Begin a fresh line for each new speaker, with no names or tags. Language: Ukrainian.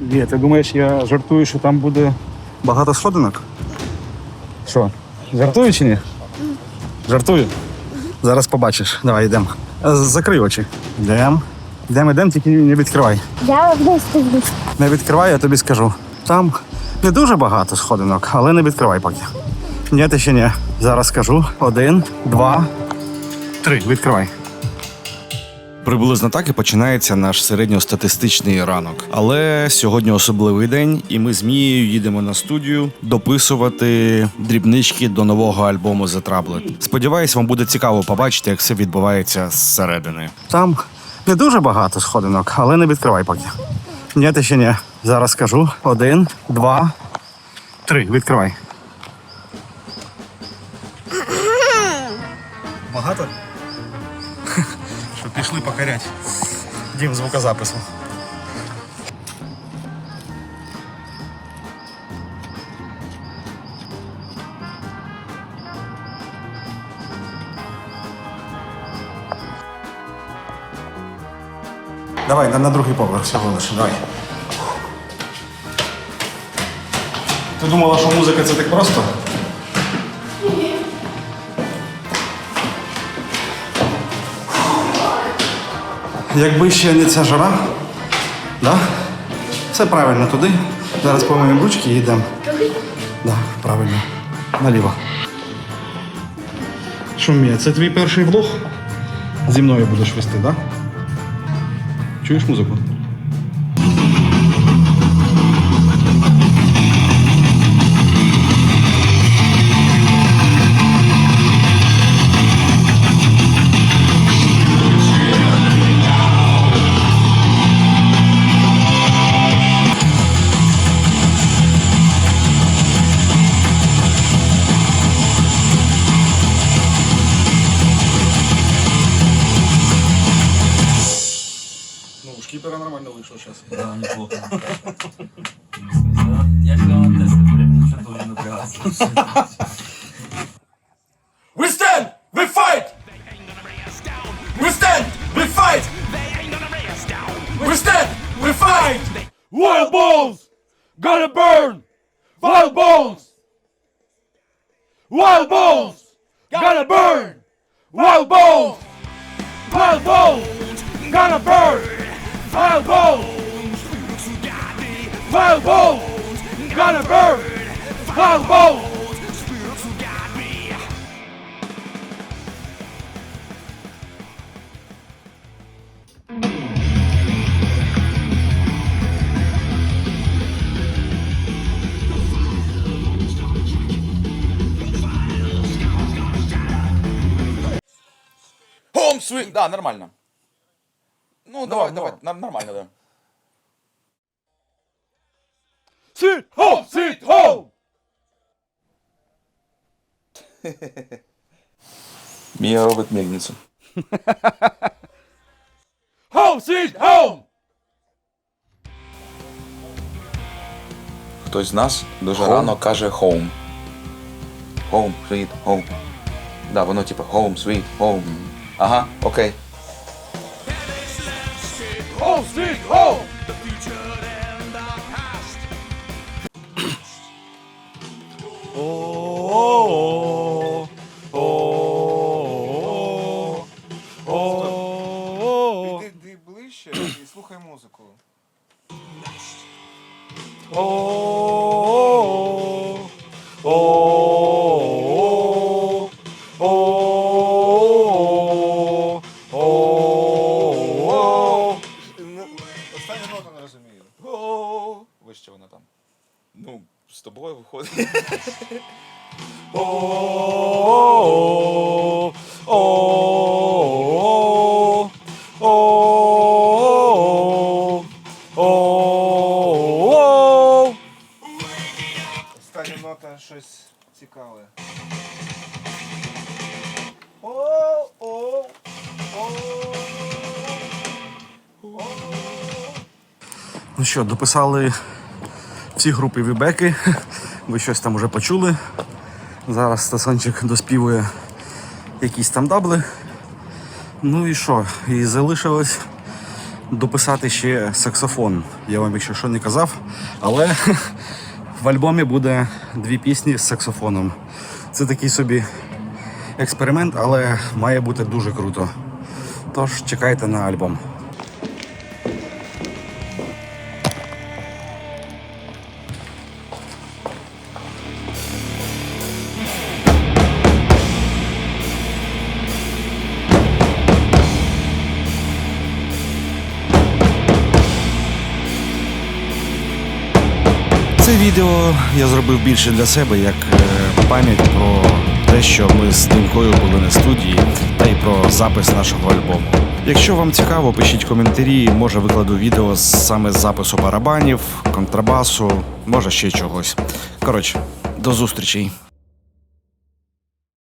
Ні, ти думаєш, я жартую, що там буде багато сходинок? Що? Жартую чи ні? Жартую. Зараз побачиш. Давай йдемо. Е, Закрий очі. Йдемо. Йдемо, йдемо, тільки не відкривай.
Я піду.
Не відкривай, я тобі скажу. Там не дуже багато сходинок, але не відкривай поки. Ні, ти ще ні. Зараз скажу. Один, два, три. Відкривай.
Приблизно так і починається наш середньостатистичний ранок. Але сьогодні особливий день, і ми з Мією їдемо на студію дописувати дрібнички до нового альбому The Troubled. Сподіваюсь, вам буде цікаво побачити, як все відбувається зсередини.
Там не дуже багато сходинок, але не відкривай поки. Ні, ти ще ні. Зараз скажу. Один, два, три. Відкривай. Багато? Що пішли покорять. Дім звукозапису. Давай, на, на другий поверх всього лише, давай. Ти думала, що музика це так просто? Якби ще не ця жара, да? все правильно туди. Зараз помиємо ручки і йдемо. Да, правильно. Наліво. Шумія, це твій перший влог? Зі мною будеш вести, так? Да? Чуєш музику? Ну, у шкіпера нормально вийшло зараз.
Да, неплохо. Я же вам тесты, блядь, что тоже напрягаться.
We stand, we fight. We stand, we fight. We stand, we fight. Wild balls, gonna burn. Wild balls. Wild balls, gonna burn. Wild balls. Wild balls, gonna burn. Wild balls. Wild balls, gonna burn. Wild balls.
Home sweet. Да, нормально. Ну, давай, давай, нам нормально, да.
Sweet home, sweet home.
Мія робить мельницю.
Home, sweet home.
Хтось з нас дуже рано каже home. Home, sweet, home. Да, воно типу home, sweet, home. Ага, окей.
Old Street, old. The future and the past.
О, о, о, о, о, Іди ближче і слухай музику. О, Останню ноту не розумію.
Вище вона там. Ну, з тобою виходить.
Остання нота щось цікаве. О-о,
Ну що, дописали всі групи вібеки. Ви щось там уже почули. Зараз Стасончик доспівує якісь там дабли. Ну і що? І залишилось
дописати ще саксофон. Я вам, якщо що, не казав, але в альбомі буде дві пісні з саксофоном. Це такий собі експеримент, але має бути дуже круто. Тож чекайте на альбом.
Це відео я зробив більше для себе як е, пам'ять про те, що ми з димкою були на студії, та й про запис нашого альбому. Якщо вам цікаво, пишіть коментарі, може викладу відео саме з запису барабанів, контрабасу, може ще чогось. Коротше, до зустрічей.